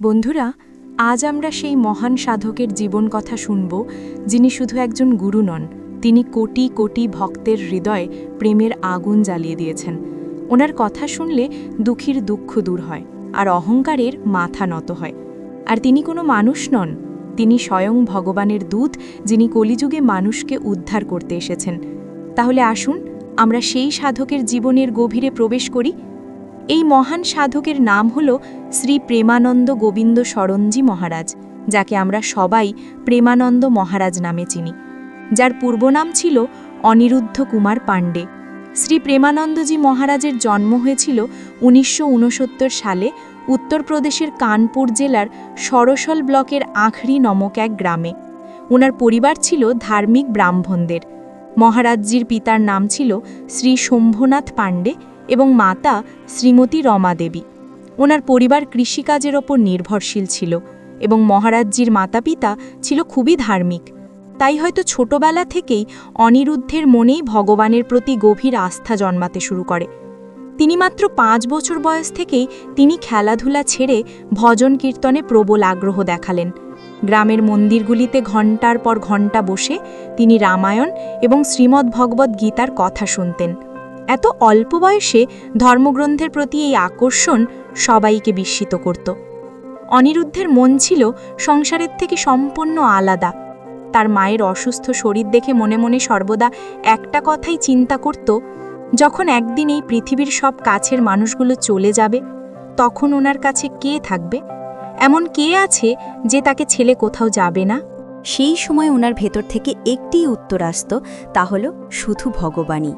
বন্ধুরা, আজ আমরা সেই মহান সাধকের জীবন কথা শুনব, যিনি শুধু একজন গুরু নন, তিনি কোটি কোটি ভক্তের হৃদয়ে প্রেমের আগুন জ্বালিয়ে দিয়েছেন। ওনার কথা শুনলে দুঃখীর দুঃখ দূর হয়, আর অহংকারের মাথা নত হয়। আর তিনি কোনো মানুষ নন, তিনি স্বয়ং ভগবানের দূত, যিনি কলিযুগে মানুষকে উদ্ধার করতে এসেছেন। তাহলে আসুন, আমরা সেই সাধকের জীবনের গভীরে প্রবেশ করি। এই মহান সাধকের নাম হল শ্রী প্রেমানন্দ গোবিন্দ সরঞ্জি মহারাজ, যাকে আমরা সবাই প্রেমানন্দ মহারাজ নামে চিনি। যার পূর্বনাম ছিল অনিরুদ্ধ কুমার পাণ্ডে। শ্রী প্রেমানন্দজি মহারাজের জন্ম হয়েছিল উনিশশো উনসত্তর সালে উত্তরপ্রদেশের কানপুর জেলার সরসল ব্লকের আখড়ি নমক এক গ্রামে। ওনার পরিবার ছিল ধার্মিক ব্রাহ্মণদের। মহারাজজির পিতার নাম ছিল শ্রী শম্ভুনাথ পাণ্ডে এবং মাতা শ্রীমতী রমা দেবী। ওনার পরিবার কৃষিকাজের ওপর নির্ভরশীল ছিল এবং মহারাজজির মাতাপিতা ছিল খুবই ধার্মিক। তাই হয়তো ছোটবেলা থেকেই অনিরুদ্ধের মনেই ভগবানের প্রতি গভীর আস্থা জন্মাতে শুরু করে। তিনি মাত্র পাঁচ বছর বয়স থেকেই তিনি খেলাধুলা ছেড়ে ভজন কীর্তনে প্রবল আগ্রহ দেখালেন। গ্রামের মন্দিরগুলিতে ঘণ্টার পর ঘণ্টা বসে তিনি রামায়ণ এবং শ্রীমদ্ ভগবদ্ গীতার কথা শুনতেন। এত অল্প বয়সে ধর্মগ্রন্থের প্রতি এই আকর্ষণ সবাইকে বিস্মিত করত। অনিরুদ্ধের মন ছিল সংসারের থেকে সম্পূর্ণ আলাদা। তার মায়ের অসুস্থ শরীর দেখে মনে মনে সর্বদা একটা কথাই চিন্তা করত, যখন একদিন এই পৃথিবীর সব কাছের মানুষগুলো চলে যাবে, তখন ওনার কাছে কে থাকবে? এমন কে আছে যে তাকে ছেলে কোথাও যাবে না? সেই সময় ওনার ভেতর থেকে একটিই উত্তর আসত, তা হল শুধু ভগবানই।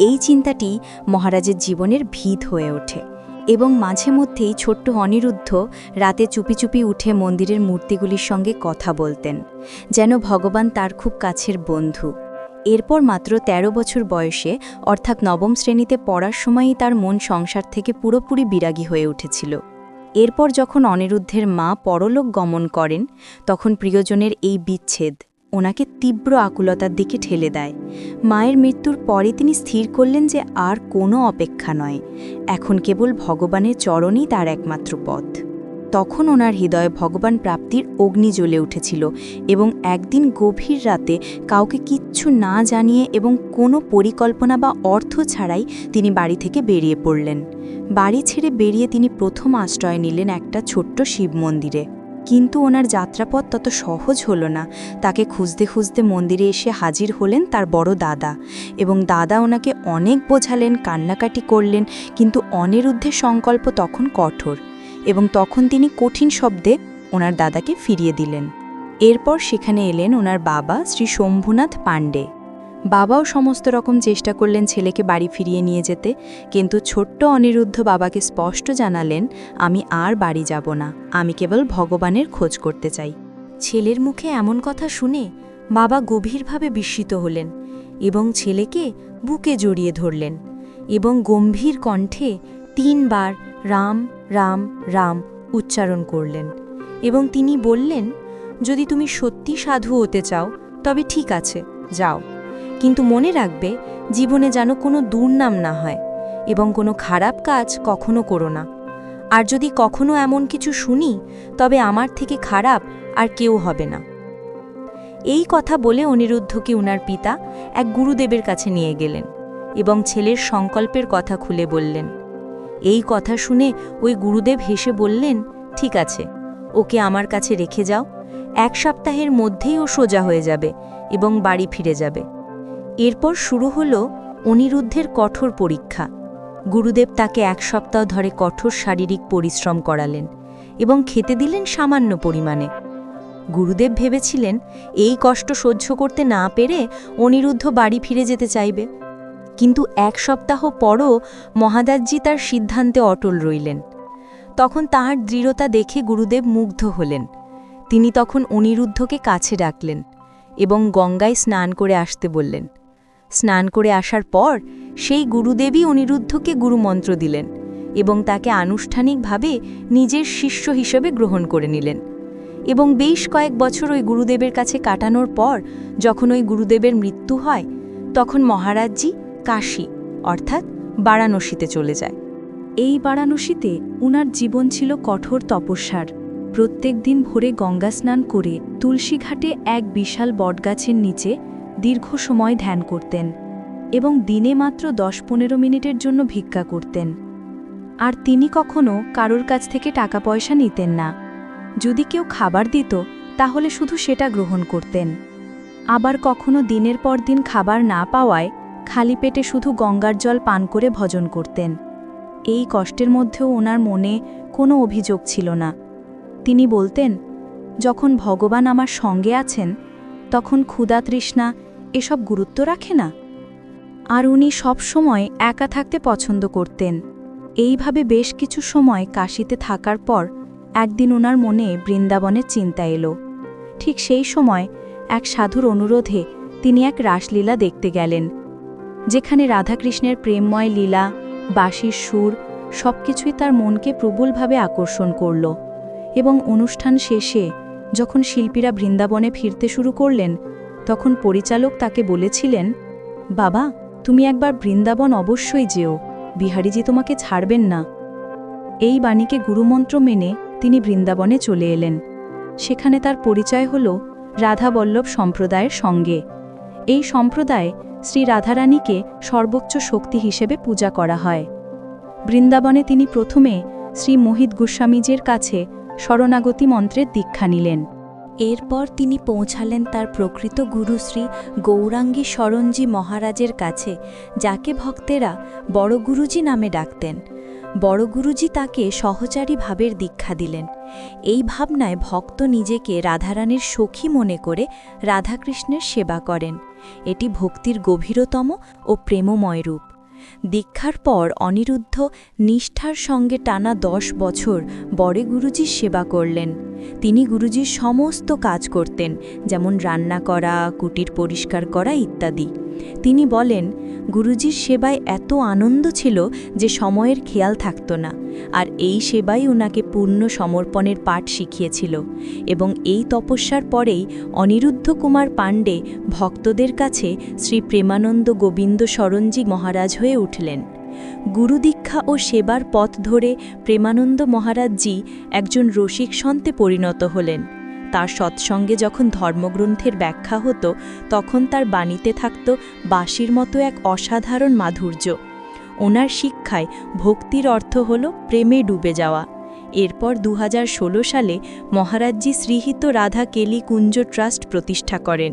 এই চিন্তাটি মহারাজের জীবনের ভিত হয়ে ওঠে এবং মাঝে মধ্যেই ছোট্ট অনিরুদ্ধ রাতে চুপি চুপি উঠে মন্দিরের মূর্তিগুলির সঙ্গে কথা বলতেন, যেন ভগবান তার খুব কাছের বন্ধু। এরপর মাত্র ১৩ বছর বয়সে, অর্থাৎ নবম শ্রেণীতে পড়ার সময়ই তার মন সংসার থেকে পুরোপুরি বিরাগী হয়ে উঠেছিল। এরপর যখন অনিরুদ্ধের মা পরলোক গমন করেন, তখন প্রিয়জনের এই বিচ্ছেদ। ওনাকে তীব্র আকুলতার দিকে ঠেলে দেয়। মায়ের মৃত্যুর পরে তিনি স্থির করলেন যে আর কোনো অপেক্ষা নয়। এখন কেবল ভগবানের চরণই তার একমাত্র পথ। তখন ওনার হৃদয়ে ভগবান প্রাপ্তির অগ্নি জ্বলে উঠেছিল এবং একদিন গভীর রাতে কাউকে কিচ্ছু না জানিয়ে এবং কোনো পরিকল্পনা বা অর্থ ছাড়াই তিনি বাড়ি থেকে বেরিয়ে পড়লেন। বাড়ি ছেড়ে বেরিয়ে তিনি প্রথম আশ্রয় নিলেন একটা ছোট্ট শিব মন্দিরে। কিন্তু ওনার যাত্রাপথ তত সহজ হলো না। তাকে খুঁজতে খুঁজতে মন্দিরে এসে হাজির হলেন তার বড় দাদা এবং দাদা ওনাকে অনেক বোঝালেন, কান্নাকাটি করলেন, কিন্তু অনিরুদ্ধের সংকল্প তখন কঠোর এবং তখন তিনি কঠিন শব্দে ওনার দাদাকে ফিরিয়ে দিলেন। এরপর সেখানে এলেন ওনার বাবা শ্রী শম্ভুনাথ পাণ্ডে। বাবাও সমস্ত রকম চেষ্টা করলেন ছেলেকে বাড়ি ফিরিয়ে নিয়ে যেতে, কিন্তু ছোট্ট অনিরুদ্ধ বাবাকে স্পষ্ট জানালেন, আমি আর বাড়ি যাব না, আমি কেবল ভগবানের খোঁজ করতে চাই। ছেলের মুখে এমন কথা শুনে বাবা গভীরভাবে বিস্মিত হলেন এবং ছেলেকে বুকে জড়িয়ে ধরলেন এবং গম্ভীর কণ্ঠে তিনবার রাম রাম রাম উচ্চারণ করলেন এবং তিনি বললেন, যদি তুমি সত্যি সাধু হতে চাও, তবে ঠিক আছে, যাও। কিন্তু মনে রাখবে, জীবনে যেন কোনো দুর্নাম না হয় এবং কোনো খারাপ কাজ কখনো করো না। আর যদি কখনো এমন কিছু শুনি, তবে আমার থেকে খারাপ আর কেউ হবে না। এই কথা বলে অনিরুদ্ধকে উনার পিতা এক গুরুদেবের কাছে নিয়ে গেলেন এবং ছেলের সংকল্পের কথা খুলে বললেন। এই কথা শুনে ওই গুরুদেব হেসে বললেন, ঠিক আছে, ওকে আমার কাছে রেখে যাও। এক সপ্তাহের মধ্যেই ও সোজা হয়ে যাবে এবং বাড়ি ফিরে যাবে। এরপর শুরু হল অনিরুদ্ধের কঠোর পরীক্ষা। গুরুদেব তাকে এক সপ্তাহ ধরে কঠোর শারীরিক পরিশ্রম করালেন এবং খেতে দিলেন সামান্য পরিমাণে। গুরুদেব ভেবেছিলেন এই কষ্ট সহ্য করতে না পেরে অনিরুদ্ধ বাড়ি ফিরে যেতে চাইবে। কিন্তু এক সপ্তাহ পরও মহাদাসজি তার সিদ্ধান্তে অটল রইলেন। তখন তাহার দৃঢ়তা দেখে গুরুদেব মুগ্ধ হলেন। তিনি তখন অনিরুদ্ধকে কাছে ডাকলেন এবং গঙ্গায় স্নান করে আসতে বললেন। স্নান করে আসার পর সেই গুরুদেবী অনিরুদ্ধকে গুরুমন্ত্র দিলেন এবং তাকে আনুষ্ঠানিকভাবে নিজের শিষ্য হিসেবে গ্রহণ করে নিলেন। এবং বেশ কয়েক বছর ওই গুরুদেবের কাছে কাটানোর পর যখন ওই গুরুদেবের মৃত্যু হয়, তখন মহারাজজি কাশী, অর্থাৎ বারাণসীতে চলে যায়। এই বারাণসীতে উনার জীবন ছিল কঠোর তপস্যার। প্রত্যেক দিন ভোরে গঙ্গা স্নান করে তুলসীঘাটে এক বিশাল বটগাছের নিচে দীর্ঘ সময় ধ্যান করতেন এবং দিনে মাত্র দশ পনেরো মিনিটের জন্য ভিক্ষা করতেন। আর তিনি কখনো কারোর কাছ থেকে টাকা পয়সা নিতেন না। যদি কেউ খাবার দিত, তাহলে শুধু সেটা গ্রহণ করতেন। আবার কখনো দিনের পর দিন খাবার না পাওয়ায় খালি পেটে শুধু গঙ্গার জল পান করে ভজন করতেন। এই কষ্টের মধ্যেও ওনার মনে কোনো অভিযোগ ছিল না। তিনি বলতেন, যখন ভগবান আমার সঙ্গে আছেন, তখন ক্ষুধা তৃষ্ণা এসব গুরুত্ব রাখে না। আর উনি সব সময় একা থাকতে পছন্দ করতেন। এইভাবে বেশ কিছু সময় কাশিতে থাকার পর একদিন ওনার মনে বৃন্দাবনের চিন্তা এলো। ঠিক সেই সময় এক সাধুর অনুরোধে তিনি এক রাসলীলা দেখতে গেলেন, যেখানে রাধাকৃষ্ণের প্রেমময় লীলা, বাঁশির সুর সবকিছুই তার মনকে প্রবলভাবে আকর্ষণ করল এবং অনুষ্ঠান শেষে যখন শিল্পীরা বৃন্দাবনে ফিরতে শুরু করলেন তখন পরিচালক তাকে বলেছিলেন, বাবা, তুমি একবার বৃন্দাবন অবশ্যই যেও, বিহারীজি তোমাকে ছাড়বেন না। এই বাণীকে গুরুমন্ত্র মেনে তিনি বৃন্দাবনে চলে এলেন। সেখানে তার পরিচয় হল রাধাবল্লভ সম্প্রদায়ের সঙ্গে। এই সম্প্রদায় শ্রী রাধারানীকে সর্বোচ্চ শক্তি হিসেবে পূজা করা হয়। বৃন্দাবনে তিনি প্রথমে শ্রী মোহিত গোস্বামীজির কাছে শরণাগতি মন্ত্রের দীক্ষা নিলেন। এরপর তিনি পৌঁছালেন তার প্রকৃত গুরু শ্রী গৌরাঙ্গী শরণজি মহারাজের কাছে, যাকে ভক্তেরা বড় গুরুজি নামে ডাকতেন। বড় গুরুজি তাকে সহচারী ভাবের দীক্ষা দিলেন। এই ভাবনায় ভক্ত নিজেকে রাধারানীর সখী মনে করে রাধাকৃষ্ণের সেবা করেন। এটি ভক্তির গভীরতম ও প্রেমময় রূপ। দীক্ষার পর অনিরুদ্ধ নিষ্ঠার সঙ্গে টানা দশ বছর বড়ে গুরুজির সেবা করলেন। তিনি গুরুজির সমস্ত কাজ করতেন, যেমন রান্না করা, কুটির পরিষ্কার করা ইত্যাদি। তিনি বলেন, গুরুজির সেবায় এত আনন্দ ছিল যে সময়ের খেয়াল থাকত না, আর এই সেবাই ওনাকে পূর্ণ সমর্পণের পাঠ শিখিয়েছিল এবং এই তপস্যার পরেই অনিরুদ্ধ কুমার পাণ্ডে ভক্তদের কাছে শ্রী প্রেমানন্দ গোবিন্দ শরণজি মহারাজ হয়ে উঠলেন। গুরুদীক্ষা ও সেবার পথ ধরে প্রেমানন্দ মহারাজজি একজন রসিক সন্তে পরিণত হলেন। তার সৎসঙ্গে যখন ধর্মগ্রন্থের ব্যাখ্যা হতো, তখন তার বাণীতে থাকত বাঁশির মতো এক অসাধারণ মাধুর্য। ওনার শিক্ষায় ভক্তির অর্থ হল প্রেমে ডুবে যাওয়া। এরপর দু হাজার ষোলো সালে মহারাজজি শ্রীহিত রাধা কেলি কুঞ্জ ট্রাস্ট প্রতিষ্ঠা করেন।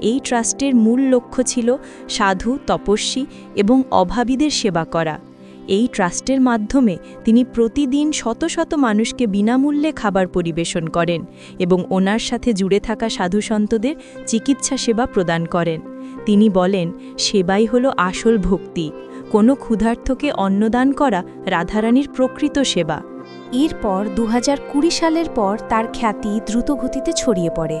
এই ট্রাস্টের মূল লক্ষ্য ছিল সাধু, তপস্বী এবং অভাবীদের সেবা করা। এই ট্রাস্টের মাধ্যমে তিনি প্রতিদিন শত শত মানুষকে বিনামূল্যে খাবার পরিবেশন করেন এবং ওনার সাথে জুড়ে থাকা সাধুসন্তদের চিকিৎসা সেবা প্রদান করেন। তিনি বলেন, সেবাই হল আসল ভক্তি। কোনো ক্ষুধার্থকে অন্নদান করা রাধারানীর প্রকৃত সেবা। এরপর দু হাজার কুড়ি সালের পর তার খ্যাতি দ্রুতগতিতে ছড়িয়ে পড়ে।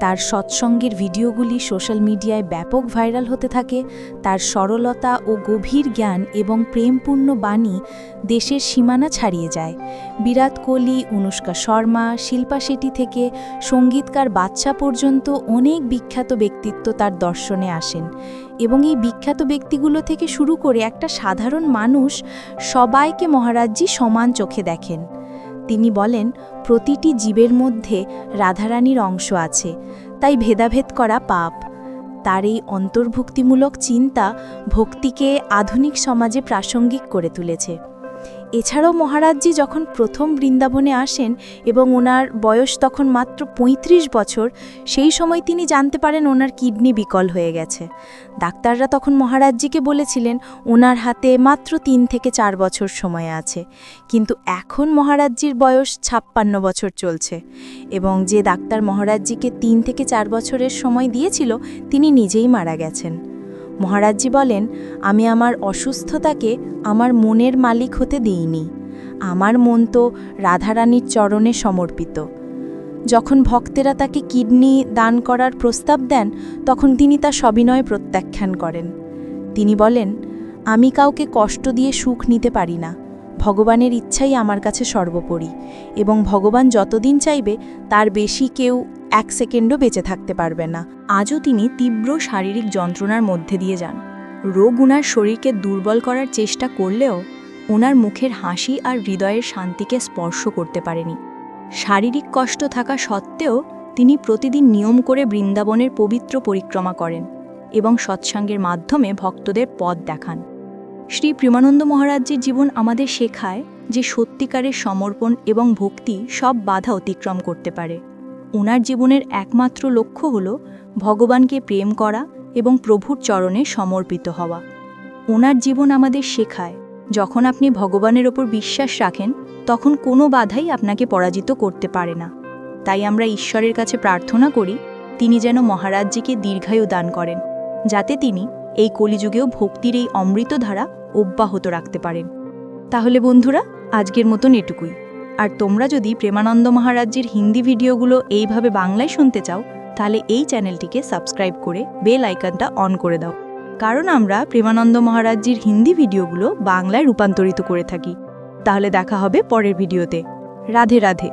তার সৎসঙ্গের ভিডিওগুলি সোশ্যাল মিডিয়ায় ব্যাপক ভাইরাল হতে থাকে, তার সরলতা ও গভীর জ্ঞান এবং প্রেমপূর্ণ বাণী দেশের সীমানা ছাড়িয়ে যায়। বিরাট কোহলি, অনুষ্কা শর্মা, শিল্পা শেট্টি থেকে সঙ্গীতকার বাচ্চা পর্যন্ত অনেক বিখ্যাত ব্যক্তিত্ব তার দর্শনে আসেন এবং এই বিখ্যাত ব্যক্তিগুলো থেকে শুরু করে একটা সাধারণ মানুষ সবাইকে মহারাজজি সমান চোখে দেখেন। তিনি বলেন, প্রতিটি জীবের মধ্যে রাধারানীর অংশ আছে, তাই ভেদাভেদ করা পাপ। তার এই অন্তর্ভুক্তিমূলক চিন্তা ভক্তিকে আধুনিক সমাজে প্রাসঙ্গিক করে তুলেছে। এছাড়াও মহারাজজি যখন প্রথম বৃন্দাবনে আসেন এবং ওনার বয়স তখন মাত্র ৩৫ বছর, সেই সময় তিনি জানতে পারেন ওনার কিডনি বিকল হয়ে গেছে। ডাক্তাররা তখন মহারাজজিকে বলেছিলেন, ওনার হাতে মাত্র তিন থেকে চার বছর সময় আছে। কিন্তু এখন মহারাজজির বয়স ছাপ্পান্ন বছর চলছে এবং যে ডাক্তার মহারাজজিকে তিন থেকে চার বছরের সময় দিয়েছিল, তিনি নিজেই মারা গেছেন। মহারাজজি বলেন, আমি আমার অসুস্থতাকে আমার মনের মালিক হতে দিইনি। আমার মন তো রাধারানীর চরণে সমর্পিত। যখন ভক্তেরা তাকে কিডনি দান করার প্রস্তাব দেন, তখন তিনি তা সবিনয় প্রত্যাখ্যান করেন। তিনি বলেন, আমি কাউকে কষ্ট দিয়ে সুখ নিতে পারি না। ভগবানের ইচ্ছাই আমার কাছে সর্বোপরি এবং ভগবান যতদিন চাইবে, তার বেশি কেউ এক সেকেন্ডও বেঁচে থাকতে পারবে না। আজও তিনি তীব্র শারীরিক যন্ত্রণার মধ্যে দিয়ে যান। রোগ ওনার শরীরকে দুর্বল করার চেষ্টা করলেও ওনার মুখের হাসি আর হৃদয়ের শান্তিকে স্পর্শ করতে পারেনি। শারীরিক কষ্ট থাকা সত্ত্বেও তিনি প্রতিদিন নিয়ম করে বৃন্দাবনের পবিত্র পরিক্রমা করেন এবং সৎসঙ্গের মাধ্যমে ভক্তদের পথ দেখান। শ্রী প্রেমানন্দ মহারাজজির জীবন আমাদের শেখায় যে সত্যিকারের সমর্পণ এবং ভক্তি সব বাধা অতিক্রম করতে পারে। ওনার জীবনের একমাত্র লক্ষ্য হল ভগবানকে প্রেম করা এবং প্রভুর চরণে সমর্পিত হওয়া। ওনার জীবন আমাদের শেখায়, যখন আপনি ভগবানের ওপর বিশ্বাস রাখেন, তখন কোনো বাধাই আপনাকে পরাজিত করতে পারে না। তাই আমরা ঈশ্বরের কাছে প্রার্থনা করি, তিনি যেন মহারাজজিকে দীর্ঘায়ু দান করেন, যাতে তিনি এই কলিযুগেও ভক্তির এই অমৃতধারা অব্যাহত রাখতে পারেন। তাহলে বন্ধুরা, আজকের মতন এটুকুই। আর তোমরা যদি প্রেমানন্দ মহারাজ্যের হিন্দি ভিডিওগুলো এইভাবে বাংলায় শুনতে চাও, তাহলে এই চ্যানেলটিকে সাবস্ক্রাইব করে বেল আইকনটা অন করে দাও। কারণ আমরা প্রেমানন্দ মহারাজ্যের হিন্দি ভিডিওগুলো বাংলায় রূপান্তরিত করে থাকি। তাহলে দেখা হবে পরের ভিডিওতে। রাধে রাধে।